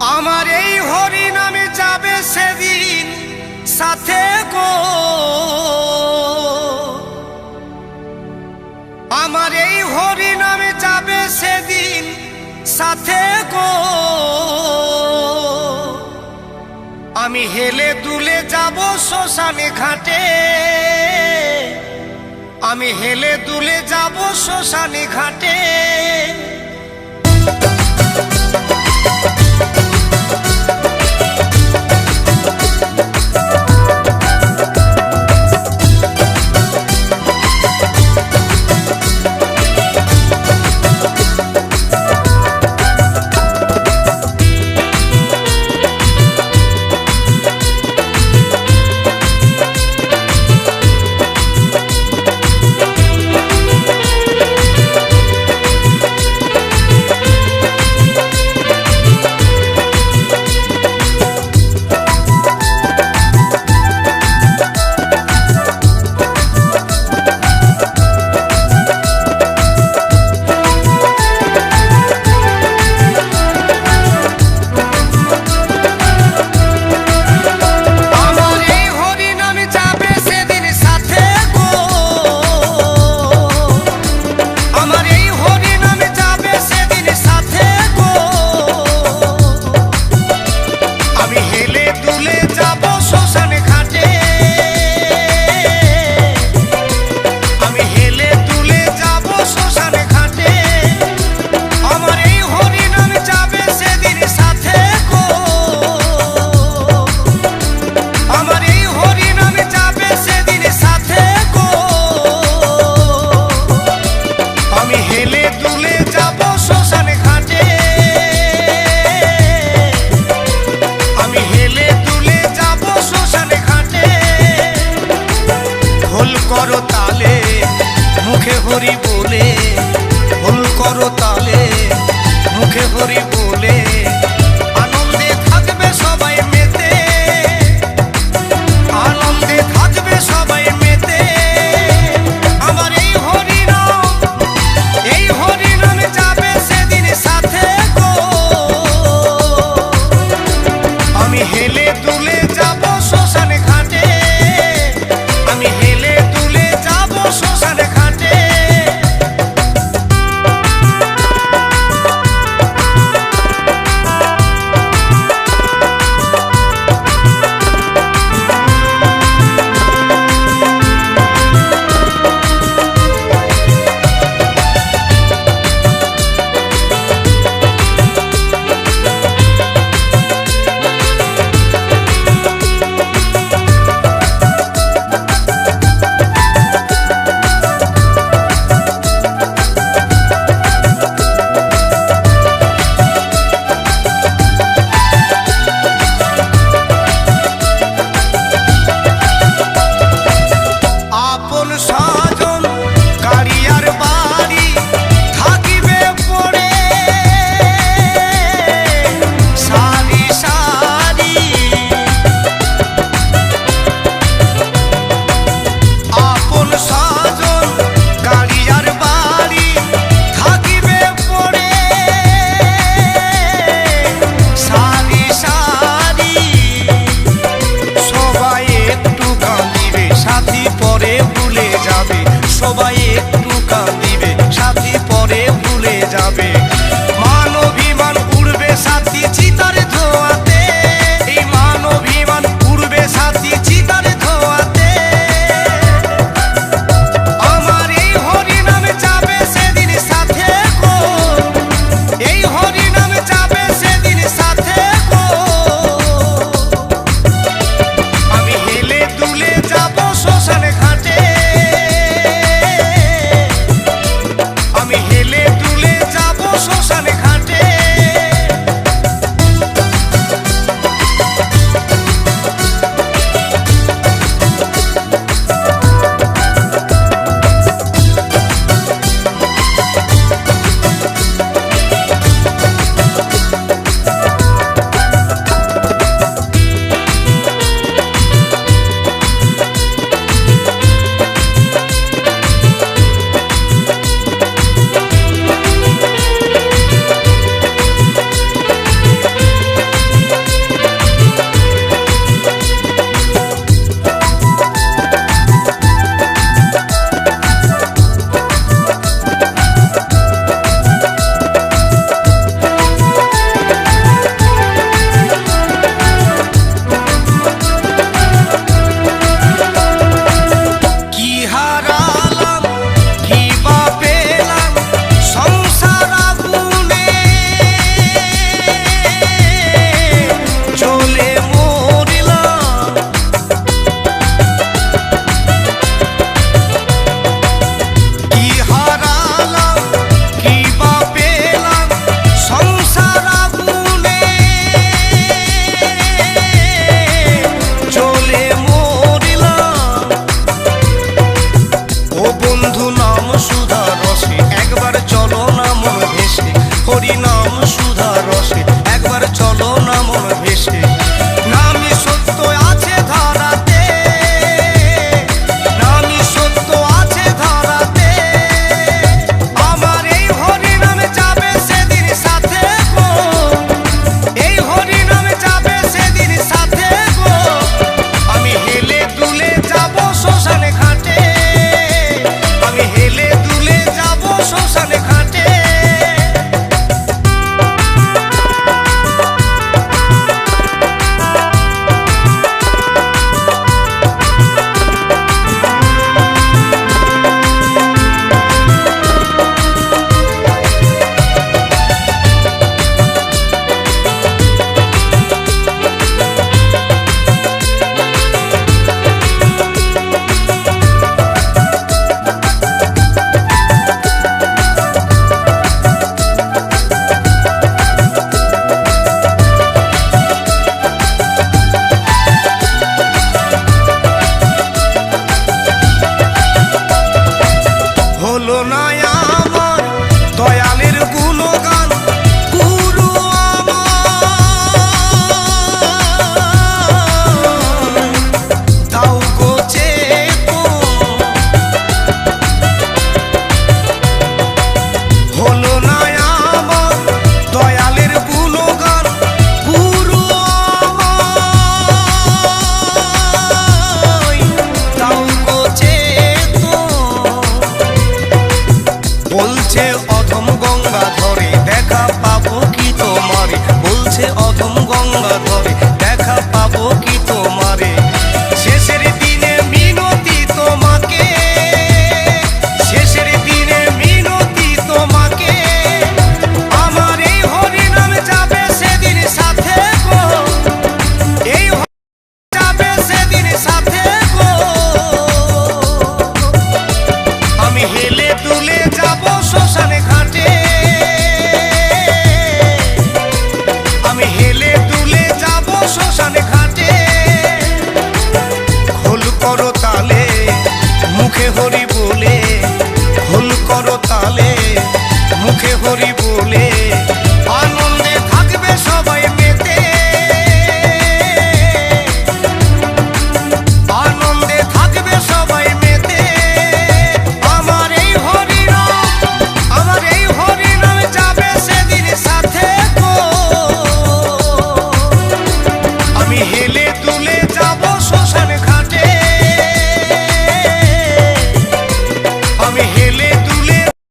আমার এই হরি নামে যাবে সেদিন সাথে গো। আমার এই হরি নামে যাবে সেদিন সাথে গো। আমি হেলে দুলে যাব শ্মশানে ঘাটে। আমি হেলে দুলে যাব শ্মশানে ঘাটে। Floripa. হরি বলে ভুল করো তালে মুখে হরি বলে।